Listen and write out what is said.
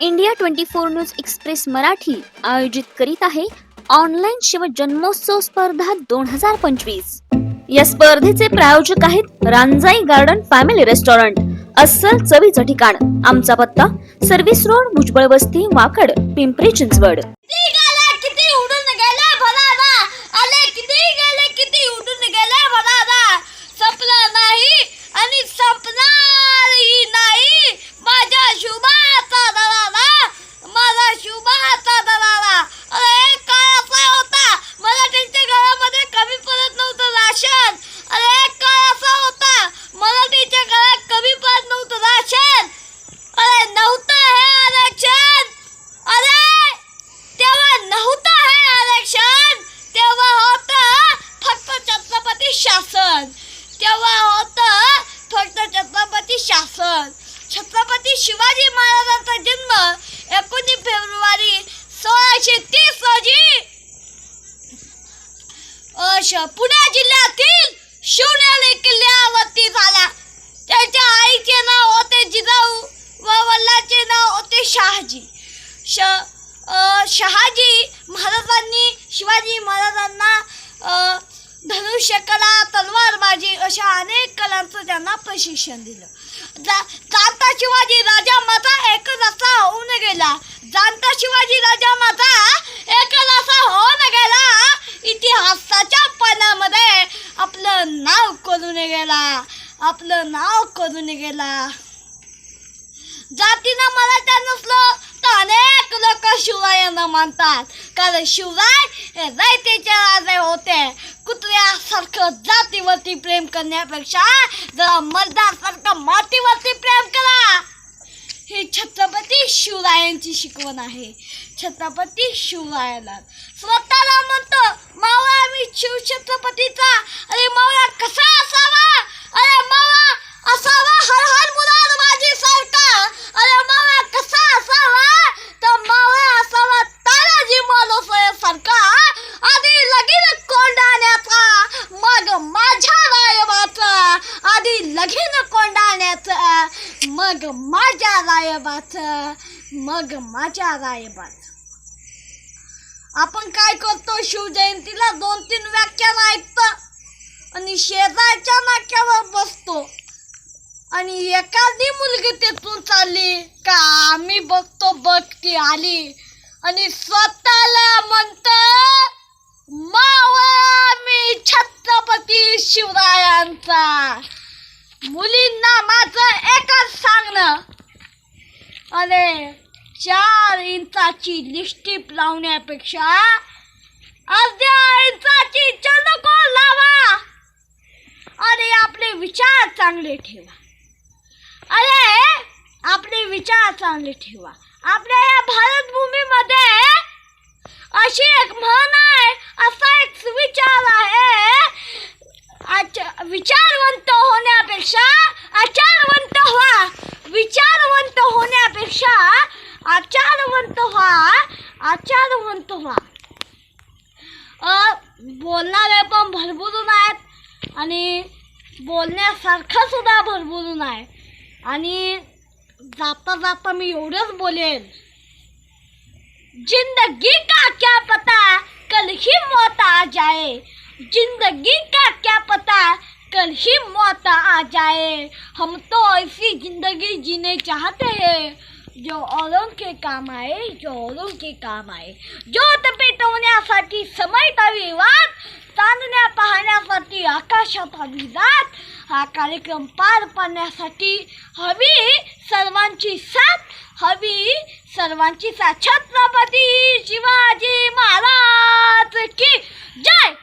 India twenty four news express Marathi आयोजित करीत आहे ऑनलाईन शिव जन्मोत्सव स्पर्धा दोन हजार पंचवीस. या स्पर्धेचे प्रायोजक आहेत रांजाई गार्डन फॅमिली रेस्टॉरंट अस्सल चवीचं ठिकाण आमचा पत्ता सर्व्हिस रोड भुजबळ वस्ती वाकड पिंपरी चिंचवड किती गेले किती उडून गेले भराला आले किती गेले किती उडून गेले भराला संपलं नाही आणि संपणारही नाही माझ्या शुभाचा दराला माझा शुभाचा दराला अरे काय असा होता मला त्यांच्या घरामध्ये कमी पडत नव्हतं राशन अरे काय असा होता मला त्यांच्या घरात कमी पडत नव्हतं राशन अरे नव्हतं हे आरक्षण अरे तेव्हा नव्हतं हे आरक्षण तेव्हा होतं फक्त छत्रपती शासन तेव्हा होतं फक्त छत्रपती शासन छत्रपती शिवाजी महाराजांचा जन्म एकोणीस फेब्रुवारी सोळाशे तीस रोजी. श- पुणे जिल्ह्यातील शिवनेरी किल्ल्यावरती झाला. त्यांच्या आईचे नाव होते जिजाऊ व वल्लाचे नाव होते शहाजी. श शहाजी महाराजांनी शिवाजी महाराजांना धनुष्यकला तलवारबाजी अशा अनेक कलांचं त्यांना प्रशिक्षण दिलं. जा जाणता शिवाजी राजा माझा एकच असा होऊन गेला. जाणता शिवाजी राजा माझा एकच असा होऊन गेला. इतिहासाच्या पानामध्ये आपलं नाव करून गेला? आपलं नाव करून गेला? जातीनं मला त्या नसलं तर अनेक लोक शिवरायांना मानतात. कारण शिवराय हे राजे होते. कुत्र्यासारखं जातीवरती प्रेम करण्यापेक्षा जरा मर्दासारखं मातीवरती प्रेम करा. हे छत्रपती शिवरायांची शिकवण आहे. छत्रपती शिवरायाला स्वतःला म्हणतो मावळा मी शिव छत्रपतीचा अरे मावळा कसा असावा अरे मावळा असावा हर हर मुलार माझी सारखा अरे मावळा कसा असावा तर मावळा असावा तानाजी मालोसया सारखा आधी लगीन कोंडाण्याचा मग माझ्या रायबाचा आधी लगीन कोंडाण्याचा मग माझ्या रायबात मग माझ्या रायबात. आपण काय करतो शिवजयंतीला दोन तीन व्याख्यान ऐकतो आणि शेजारच्या नाक्यावर बसतो. आणि एखादी मुलगी तिथून चालली का आम्ही बघतो बघ ती आली आणि स्वतःला म्हणत मावळा मी छत्रपती शिवरायांचा. मुलींना माझं एकच सांगणं. अरे चार इंचाची लिस्टिप लावण्यापेक्षा अर्ध्या इंचाची चलको लावा. अरे आपले विचार चांगले ठेवा. अरे आपले विचार चांगले ठेवा. आपल्या या भारतभूमीमध्ये अशी एक म्हण आहे असा एक सुविचार आहे. आच- विचारवंत होण्यापेक्षा आचारवंत व्हा. विचारवंत होण्यापेक्षा आचारवंत व्हा. आचारवंत व्हा. बोलणारे पण भरभरून आहेत आणि बोलण्यासारखं सुद्धा भरभरून आहे. आणि जाता जाता मी एवढंच बोलेन. जिंदगी का क्या पता कल ही मौत आ जाए. जिंदगी का क्या पता कल ही मौत आ जाए। हम तो ऐसी ज़िंदगी जीने चाहते हैं। जो औरों के काम आए, जो औरों के काम आए। ज्योत पेटवण्यासाठी समय तरी वाट चांदण्या पाहण्यासाठी आकाशात हवी जात हा कार्यक्रम पार पाडण्यासाठी हवी सर्वांची साथ, हवी सर्वांची साथ। छत्रपती शिवाजी महाराज की जय।